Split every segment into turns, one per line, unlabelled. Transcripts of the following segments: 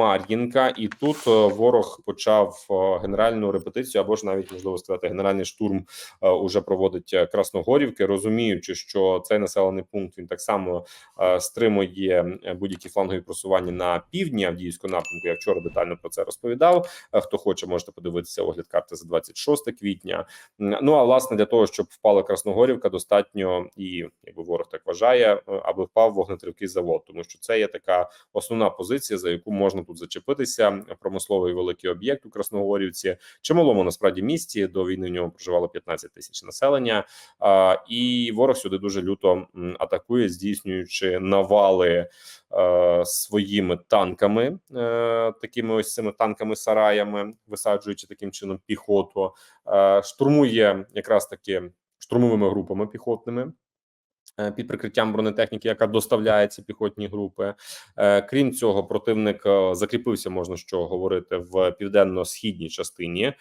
Мар'їнка, і тут е, ворог почав е, генеральну репетицію, або ж навіть можливо сказати, генеральний штурм е, уже проводить Красногорівки, розуміючи, що цей населений пункт він так само стримує будь-які флангові просування на півдні Авдіївського напрямку. Я вчора детально про це розповідав. Хто хоче, можете подивитися огляд карти за 26 квітня. Ну а власне для того, щоб впала Красногорівка, достатньо і якби ворог так вважає, аби впав вогнетривкий завод, тому що це є така основна позиція, за яку можна тут зачепитися. Промисловий великий об'єкт у Красногорівці, чималому насправді місті до війни в ньому проживало 15 тисяч населення. І ворог сюди дуже люто атакує, здійснюючи навали е, своїми танками, е, такими ось цими танками сараями, висаджуючи таким чином піхоту, е, штурмує якраз таки штурмовими групами піхотними. Е, Під прикриттям бронетехніки, яка доставляє ці піхотні групи, Е, крім цього, противник е, закріпився, можна що говорити в південно-східній частині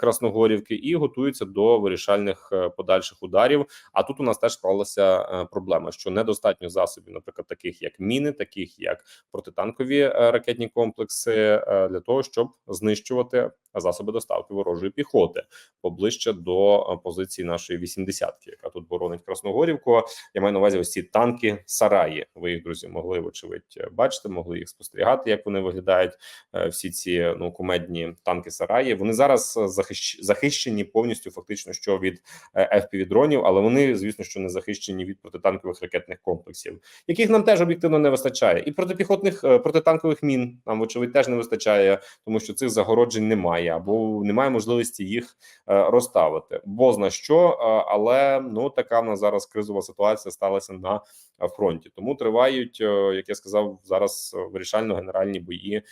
Красногорівки і готується до вирішальних подальших ударів. А тут у нас теж склалася проблема, що недостатньо засобів, наприклад, таких як міни, таких як протитанкові ракетні комплекси, для того, щоб знищувати засоби доставки ворожої піхоти поближче до позиції нашої 80-ки, яка тут боронить Красногорівку. Я маю на увазі ось ці танки сараї. Ви їх друзі могли вочевидь бачити, могли їх спостерігати, як вони виглядають. Е, Всі ці ну кумедні танки сараї. Вони зараз е, захищ... захищені повністю, фактично, що від fpv дронів, але вони, звісно, що не захищені від протитанкових ракетних комплексів, яких нам теж об'єктивно не вистачає, і протипіхотних е, протитанкових мін нам вочевидь теж не вистачає, тому що цих загороджень немає або немає можливості їх е, розставити. Бо зна що, е, але ну така в нас зараз кризова ситуація сталася на фронті. Тому тривають, е, як я сказав, зараз е, вирішально генеральні бої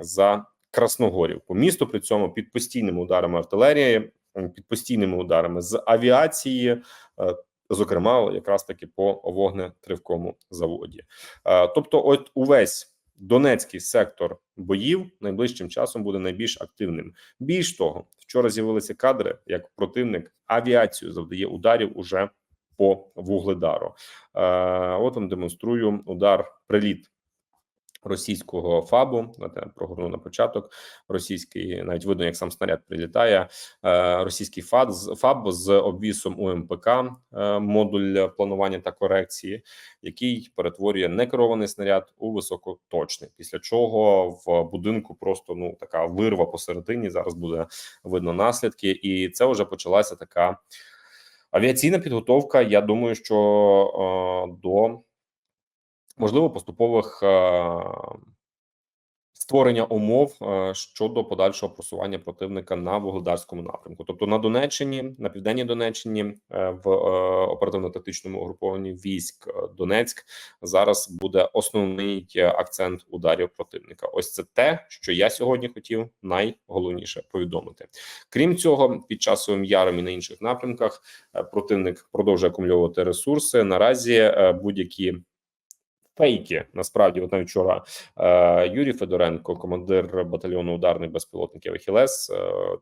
за Красногорівку. Місто при цьому під постійними ударами артилерії, під постійними ударами з авіації. е, Зокрема, якраз таки по вогнетривкому заводі, тобто, от увесь Донецький сектор боїв найближчим часом буде найбільш активним. Більш того, вчора з'явилися кадри, як противник авіацію завдає ударів уже по вугледару. Е, От вам демонструю удар приліт російського фабу. Прогорну на початок. Російський навіть видно, як сам снаряд прилітає. Е, Російський фаб з фаб з обвісом УМПК, е, модуль планування та корекції, який перетворює некерований снаряд у високоточний. Після чого в будинку просто ну така вирва посередині. Зараз буде видно наслідки, і це вже почалася така авіаційна підготовка. Я думаю, що е, до можливо поступових е, створення умов е, щодо подальшого просування противника на вугледарському напрямку, тобто на Донеччині, на південній Донеччині, е, в оперативно-тактичному угрупованні військ Донецьк зараз буде основний акцент ударів противника. Ось це те, що я сьогодні хотів найголовніше повідомити. Крім цього, під часовим яром і на інших напрямках противник продовжує акумульовувати ресурси. Наразі будь-які фейки. Насправді, от навіть вчора е, Юрій Федоренко, командир батальйону ударних безпілотників Ахілес, е,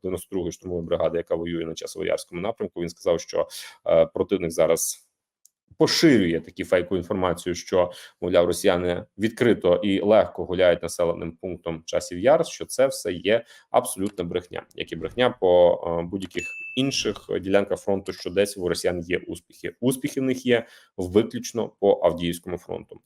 92-ї штурмової бригади, яка воює на часовоярському напрямку. Він сказав, що е, противник зараз. Поширює такі фейкову інформацію, що мовляв, росіяни відкрито і легко гуляють населеним пунктом часів яр. Що це все є абсолютна брехня, як і брехня по е, будь-яких інших ділянках фронту, що десь у росіян є успіхи. Успіхи в них є виключно по Авдіївському фронту.